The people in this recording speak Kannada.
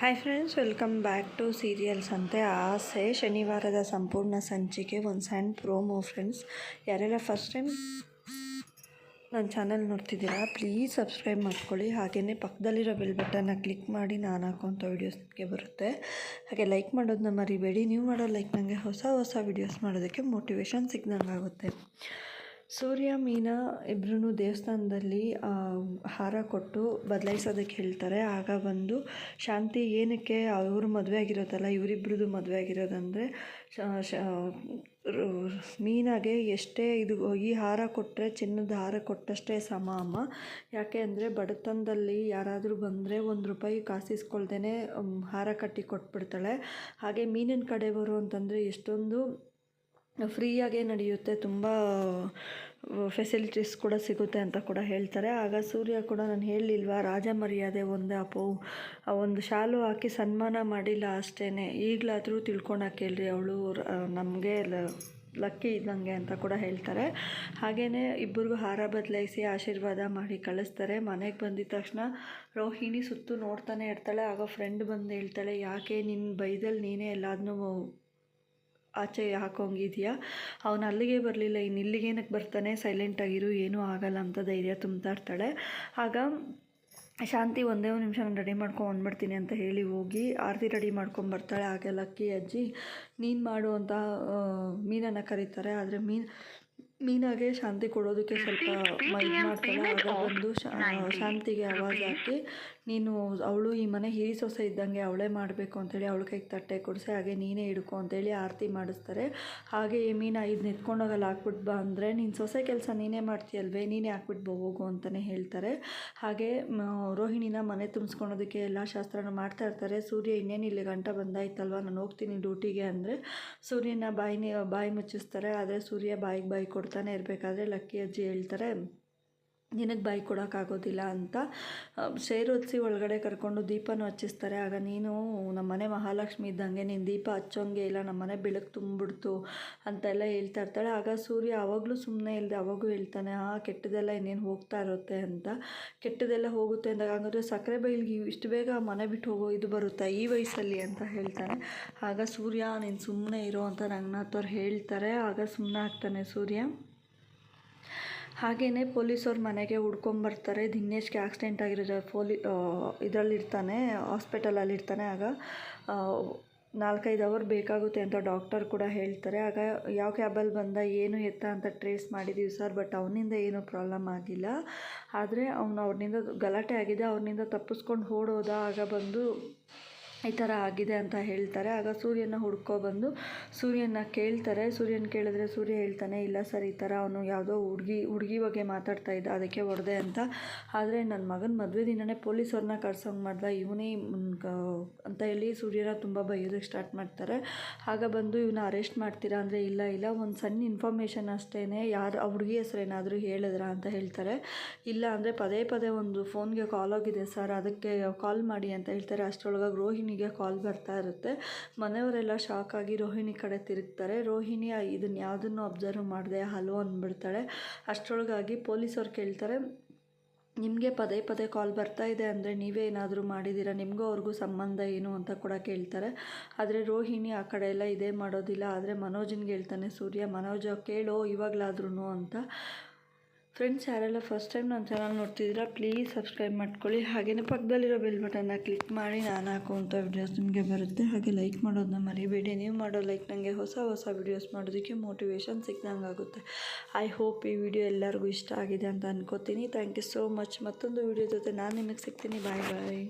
Hi friends welcome back to serials ಅಂತೆ ಆಸೆ ಶನಿವಾರದ ಸಂಪೂರ್ಣ ಸಂಚಿಕೆ ಒಂದು ಸಣ್ಣ ಪ್ರೋಮೋ ಫ್ರೆಂಡ್ಸ್ ಯಾರೆಲ್ಲ ಫಸ್ಟ್ ಟೈಮ್ ನನ್ನ ಚಾನಲ್ ನೋಡ್ತಿದ್ದೀರಾ ಪ್ಲೀಸ್ ಸಬ್ಸ್ಕ್ರೈಬ್ ಮಾಡ್ಕೊಳ್ಳಿ. ಹಾಗೆಯೇ ಪಕ್ಕದಲ್ಲಿರೋ ಬೆಲ್ ಬಟನ್ನ ಕ್ಲಿಕ್ ಮಾಡಿ ನಾನು ಹಾಕೋಂಥ ವೀಡಿಯೋಸ್ಗೆ ಬರುತ್ತೆ. ಹಾಗೆ ಲೈಕ್ ಮಾಡೋದನ್ನ ಮರಿಬೇಡಿ. ನೀವು ಮಾಡೋ ಲೈಕ್ ನನಗೆ ಹೊಸ ಹೊಸ ವೀಡಿಯೋಸ್ ಮಾಡೋದಕ್ಕೆ ಮೋಟಿವೇಶನ್ ಸಿಗ್ದಂಗೆ ಆಗುತ್ತೆ ಸೂರ್ಯ, ಮೀನಾ ಇಬ್ಬರೂ ದೇವಸ್ಥಾನದಲ್ಲಿ ಹಾರ ಕೊಟ್ಟು ಬದಲಾಯಿಸೋದಕ್ಕೆ ಹೇಳ್ತಾರೆ. ಆಗ ಬಂದು ಶಾಂತಿ ಏನಕ್ಕೆ ಅವರು ಮದುವೆ ಆಗಿರೋದಲ್ಲ ಇವರಿಬ್ರದ್ದು ಮದುವೆ ಆಗಿರೋದಂದರೆ ಮೀನಾಗೆ ಎಷ್ಟೇ ಇದು ಈ ಹಾರ ಕೊಟ್ಟರೆ ಚಿನ್ನದ ಹಾರ ಕೊಟ್ಟಷ್ಟೇ ಸಮ ಅಮ್ಮ ಯಾಕೆ ಅಂದರೆ ಬಡತನದಲ್ಲಿ ಯಾರಾದರೂ ಬಂದರೆ ಒಂದು ರೂಪಾಯಿ ಕಾಸಿಸ್ಕೊಳ್ದೇ ಹಾರ ಕಟ್ಟಿ ಕೊಟ್ಬಿಡ್ತಾಳೆ. ಹಾಗೆ ಮೀನಿನ ಕಡೆಯವರು ಅಂತಂದರೆ ಎಷ್ಟೊಂದು ಫ್ರೀಯಾಗೇ ನಡೆಯುತ್ತೆ, ತುಂಬ ಫೆಸಿಲಿಟೀಸ್ ಕೂಡ ಸಿಗುತ್ತೆ ಅಂತ ಕೂಡ ಹೇಳ್ತಾರೆ. ಆಗ ಸೂರ್ಯ ಕೂಡ ನಾನು ಹೇಳಲಿಲ್ವಾ ರಾಜ ಮರ್ಯಾದೆ ಒಂದೇ ಅಪೋ ಒಂದು ಶಾಲು ಹಾಕಿ ಸನ್ಮಾನ ಮಾಡಿಲ್ಲ ಅಷ್ಟೇ ಈಗಲಾದರೂ ತಿಳ್ಕೊಳಕ್ಕೆ ಹೇಳ್ರಿ ಅವಳು ನಮಗೆ ಲಕ್ಕಿ ಇದ್ದಂಗೆ ಅಂತ ಕೂಡ ಹೇಳ್ತಾರೆ. ಹಾಗೆಯೇ ಇಬ್ಬರಿಗೂ ಹಾರ ಬದಲಾಯಿಸಿ ಆಶೀರ್ವಾದ ಮಾಡಿ ಕಳಿಸ್ತಾರೆ. ಮನೆಗೆ ಬಂದಿದ ತಕ್ಷಣ ರೋಹಿಣಿ ಸುತ್ತು ನೋಡ್ತಾನೆ ಇರ್ತಾಳೆ, ಆಗ ಫ್ರೆಂಡ್ ಬಂದು ಹೇಳ್ತಾಳೆ, ಯಾಕೆ ನಿನ್ನ ಬೈದಲ್ಲಿ ನೀನೇ ಎಲ್ಲದನ್ನೂ ಆಚೆ ಹಾಕೋಂಗಿದೆಯಾ ಅವನು ಅಲ್ಲಿಗೆ ಬರಲಿಲ್ಲ, ಇನ್ನು ಇಲ್ಲಿಗೇನಕ್ಕೆ ಬರ್ತಾನೆ? ಸೈಲೆಂಟಾಗಿರು ಏನೂ ಆಗಲ್ಲ ಅಂತ ಧೈರ್ಯ ತುಂಬ್ತಾ ಇರ್ತಾಳೆ. ಆಗ ಶಾಂತಿ ಒಂದೇ ಒಂದು ನಿಮಿಷ ನಾನು ರೆಡಿ ಮಾಡ್ಕೊಂಡು ಬಂದ್ಬಿಡ್ತೀನಿ ಅಂತ ಹೇಳಿ ಹೋಗಿ ಆರತಿ ರೆಡಿ ಮಾಡ್ಕೊಂಡು ಬರ್ತಾಳೆ. ಹಾಗೆಲ್ಲ ಲಕ್ಕಿ, ಅಜ್ಜಿ, ನೀನು ಮಾಡು ಅಂತ ಮೀನನ್ನು ಕರೀತಾರೆ. ಆದರೆ ಮೀನು ಮೀನಾಗೆ ಶಾಂತಿ ಕೊಡೋದಕ್ಕೆ ಸ್ವಲ್ಪ ಮೈಂಡ್ ಮಾಡ್ತಾಳೆ. ಆಗ ಬಂದು ಶಾಂತಿಗೆ ಆವಾಜ್ ಹಾಕಿ ನೀನು ಅವಳು ಈ ಮನೆ ಹಿರಿ ಸೊಸೆ ಇದ್ದಂಗೆ ಅವಳೇ ಮಾಡಬೇಕು ಅಂತೇಳಿ ಅವಳ ಕೈಗೆ ತಟ್ಟೆ ಕೊಡಿಸಿ ಹಾಗೆ ನೀನೇ ಹಿಡ್ಕೊ ಅಂತೇಳಿ ಆರತಿ ಮಾಡಿಸ್ತಾರೆ. ಹಾಗೆ ಈ ಮೀನ ಇದು ಎತ್ಕೊಂಡೋಗಲ್ಲ ಹಾಕ್ಬಿಟ್ಟು ಬಾ ಅಂದರೆ ನೀನು ಸೊಸೆ ಕೆಲಸ ನೀನೇ ಮಾಡ್ತೀಯಲ್ವೇ ನೀನೇ ಹಾಕ್ಬಿಟ್ಟು ಹೋಗು ಅಂತಲೇ ಹೇಳ್ತಾರೆ. ಹಾಗೆ ರೋಹಿಣಿನ ಮನೆ ತುಂಬಿಸ್ಕೊಳೋದಕ್ಕೆ ಎಲ್ಲ ಶಾಸ್ತ್ರನ ಮಾಡ್ತಾ ಇರ್ತಾರೆ. ಸೂರ್ಯ ಇನ್ನೇನು ಇಲ್ಲಿ ಗಂಟ ಬಂದಾಯ್ತಲ್ವ ನಾನು ಹೋಗ್ತೀನಿ ಡ್ಯೂಟಿಗೆ ಅಂದರೆ ಸೂರ್ಯನ ಬಾಯಿನೇ ಬಾಯಿ ಮುಚ್ಚಿಸ್ತಾರೆ. ಆದರೆ ಸೂರ್ಯ ಬಾಯಿಗೆ ಬಾಯಿ ಕೊಡ್ತಾನೆ ಇರಬೇಕಾದ್ರೆ ಲಕ್ಕಿ ಅಜ್ಜಿ ಹೇಳ್ತಾರೆ ನಿನಗೆ ಬಾಯಿ ಕೊಡೋಕ್ಕಾಗೋದಿಲ್ಲ ಅಂತ ಸೇರೊತ್ಸಿ ಒಳಗಡೆ ಕರ್ಕೊಂಡು ದೀಪನೂ ಹಚ್ಚಿಸ್ತಾರೆ. ಆಗ ನೀನು ನಮ್ಮ ಮನೆ ಮಹಾಲಕ್ಷ್ಮಿ ಇದ್ದಂಗೆ ನೀನು ದೀಪ ಹಚ್ಚೋಂಗೆ ಇಲ್ಲ, ನಮ್ಮ ಮನೆ ಬೆಳಕು ಅಂತ ಅಂತೆಲ್ಲ ಹೇಳ್ತಾ ಇರ್ತಾಳೆ. ಆಗ ಸೂರ್ಯ ಆವಾಗಲೂ ಸುಮ್ಮನೆ ಇಲ್ಲದೆ ಅವಾಗೂ ಹೇಳ್ತಾನೆ, ಆ ಕೆಟ್ಟದೆಲ್ಲ ಇನ್ನೇನು ಹೋಗ್ತಾ ಇರುತ್ತೆ ಅಂತ. ಕೆಟ್ಟದೆಲ್ಲ ಹೋಗುತ್ತೆ ಅಂದಾಗ ಹಂಗಂದ್ರೆ ಸಕ್ಕರೆ ಬೈಲಿಗೆ ಇಷ್ಟು ಬೇಗ ಮನೆ ಬಿಟ್ಟು ಹೋಗೋ ಇದು ಬರುತ್ತಾ ಈ ವಯಸ್ಸಲ್ಲಿ ಅಂತ ಹೇಳ್ತಾನೆ. ಆಗ ಸೂರ್ಯ, ನೀನು ಸುಮ್ಮನೆ ಇರೋ ಅಂತ ರಂಗನಾಥ್ ಅವ್ರು ಹೇಳ್ತಾರೆ. ಆಗ ಸುಮ್ಮನೆ ಆಗ್ತಾನೆ ಸೂರ್ಯ. ಹಾಗೆಯೇ ಪೊಲೀಸವ್ರ ಮನೆಗೆ ಹುಡ್ಕೊಂಬರ್ತಾರೆ. ದಿನೇಶ್ಗೆ ಆಕ್ಸಿಡೆಂಟ್ ಆಗಿರೋ ಪೋಲಿ ಇದರಲ್ಲಿರ್ತಾನೆ ಹಾಸ್ಪಿಟಲಲ್ಲಿರ್ತಾನೆ ಆಗ ನಾಲ್ಕೈದು ಅವರ್ ಬೇಕಾಗುತ್ತೆ ಅಂತ ಡಾಕ್ಟರ್ ಕೂಡ ಹೇಳ್ತಾರೆ. ಆಗ, ಯಾವ ಕ್ಯಾಬಲ್ಲಿ ಬಂದ, ಏನು ಎತ್ತ ಅಂತ ಟ್ರೇಸ್ ಮಾಡಿದ್ದೀವಿ ಸರ್ ಬಟ್ ಅವನಿಂದ ಏನೂ ಪ್ರಾಬ್ಲಮ್ ಆಗಿಲ್ಲ. ಆದರೆ ಅವನು ಅವ್ರನಿಂದ ಗಲಾಟೆ ಆಗಿದೆ. ಅವ್ರನಿಂದ ತಪ್ಪಿಸ್ಕೊಂಡು ಓಡೋದ. ಆಗ ಬಂದು ಈ ಥರ ಆಗಿದೆ ಅಂತ ಹೇಳ್ತಾರೆ. ಆಗ ಸೂರ್ಯನ ಹುಡ್ಕೊಬಂದು ಸೂರ್ಯನ ಕೇಳ್ತಾರೆ. ಸೂರ್ಯನ ಕೇಳಿದ್ರೆ ಸೂರ್ಯ ಹೇಳ್ತಾನೆ, ಇಲ್ಲ ಸರ್, ಈ ಥರ ಅವನು ಯಾವುದೋ ಹುಡುಗಿ ಹುಡುಗಿ ಬಗ್ಗೆ ಮಾತಾಡ್ತಾ ಇದ್ದ, ಅದಕ್ಕೆ ಹೊಡೆದೆ ಅಂತ. ಆದರೆ ನನ್ನ ಮಗನ ಮದುವೆ ದಿನನೇ ಪೊಲೀಸವ್ರನ್ನ ಕರ್ಸೋಂಗೆ ಮಾಡ್ದ. ಇವನೇ ಅಂತ ಹೇಳಿ ಸೂರ್ಯನ ತುಂಬ ಬೈಯೋದಕ್ಕೆ ಸ್ಟಾರ್ಟ್ ಮಾಡ್ತಾರೆ. ಆಗ ಬಂದು ಇವನ್ನ ಅರೆಸ್ಟ್ ಮಾಡ್ತೀರಾ ಅಂದರೆ, ಇಲ್ಲ ಇಲ್ಲ, ಒಂದು ಸಣ್ಣ ಇನ್ಫಾರ್ಮೇಷನ್ ಅಷ್ಟೇ ಯಾರು, ಆ ಹುಡುಗಿ ಹೆಸರು ಏನಾದರೂ ಹೇಳಿದ್ರ ಅಂತ ಹೇಳ್ತಾರೆ. ಇಲ್ಲ ಅಂದರೆ ಪದೇ ಪದೇ ಒಂದು ಫೋನ್ಗೆ ಕಾಲ್ ಆಗಿದೆ ಸರ್, ಅದಕ್ಕೆ ಕಾಲ್ ಮಾಡಿ ಅಂತ ಹೇಳ್ತಾರೆ. ಅಷ್ಟರೊಳಗಾಗಿ ರೋಹಿಣಿ ರೋಹಿಣಿಗೆ ಕಾಲ್ ಬರ್ತಾ ಇರುತ್ತೆ. ಮನೆಯವರೆಲ್ಲ ಶಾಕ್ ಆಗಿ ರೋಹಿಣಿ ಕಡೆ ತಿರುಗ್ತಾರೆ. ರೋಹಿಣಿ ಇದನ್ನು ಯಾವುದನ್ನು ಅಬ್ಸರ್ವ್ ಮಾಡಿದೆ? ಹಲೋ ಅಂದ್ಬಿಡ್ತಾಳೆ. ಅಷ್ಟರೊಳಗಾಗಿ ಪೊಲೀಸವ್ರು ಕೇಳ್ತಾರೆ, ನಿಮಗೆ ಪದೇ ಪದೇ ಕಾಲ್ ಬರ್ತಾ ಇದೆ ಅಂದರೆ ನೀವೇ ಏನಾದರೂ ಮಾಡಿದ್ದೀರಾ ನಿಮಗೂ ಅವ್ರಿಗೂ ಸಂಬಂಧ ಏನು? ಅಂತ ಕೂಡ ಕೇಳ್ತಾರೆ. ಆದರೆ ರೋಹಿಣಿ ಆ ಕಡೆ ಎಲ್ಲ ಇದೇ ಮಾಡೋದಿಲ್ಲ. ಆದರೆ ಮನೋಜನ್ಗೆ ಹೇಳ್ತಾನೆ, ಸೂರ್ಯ, ಮನೋಜ ಕೇಳೋ ಇವಾಗಲಾದ್ರೂ ಅಂತ. ಫ್ರೆಂಡ್ಸ್ ಯಾರೆಲ್ಲ ಫಸ್ಟ್ ಟೈಮ್ ನನ್ನ ಚಾನಲ್ ನೋಡ್ತಿದ್ದೀರಾ ಪ್ಲೀಸ್ ಸಬ್ಸ್ಕ್ರೈಬ್ ಮಾಡ್ಕೊಳ್ಳಿ. ಹಾಗೆಯೇ ಪಕ್ಕದಲ್ಲಿರೋ ಬೆಲ್ ಬಟನ್ನ ಕ್ಲಿಕ್ ಮಾಡಿ, ನಾನು ಹಾಕುವಂಥ ವಿಡಿಯೋಸ್ ನಿಮಗೆ ಬರುತ್ತೆ. ಹಾಗೆ ಲೈಕ್ ಮಾಡೋದನ್ನ ಮರಿಬೇಡಿ. ನೀವು ಮಾಡೋ ಲೈಕ್ ನನಗೆ ಹೊಸ ಹೊಸ ವಿಡಿಯೋಸ್ ಮಾಡೋದಕ್ಕೆ ಮೋಟಿವೇಶನ್ ಸಿಗ್ದಂಗೆ ಆಗುತ್ತೆ ಐ ಹೋಪ್ ಈ ವಿಡಿಯೋ ಎಲ್ಲರಿಗೂ ಇಷ್ಟ ಆಗಿದೆ ಅಂತ ಅನ್ಕೋತೀನಿ. ಥ್ಯಾಂಕ್ ಯು ಸೋ ಮಚ್ ಮತ್ತೊಂದು ವಿಡಿಯೋ ಜೊತೆ ನಾನು ನಿಮಗೆ ಸಿಗ್ತೀನಿ. ಬಾಯ್ ಬಾಯ್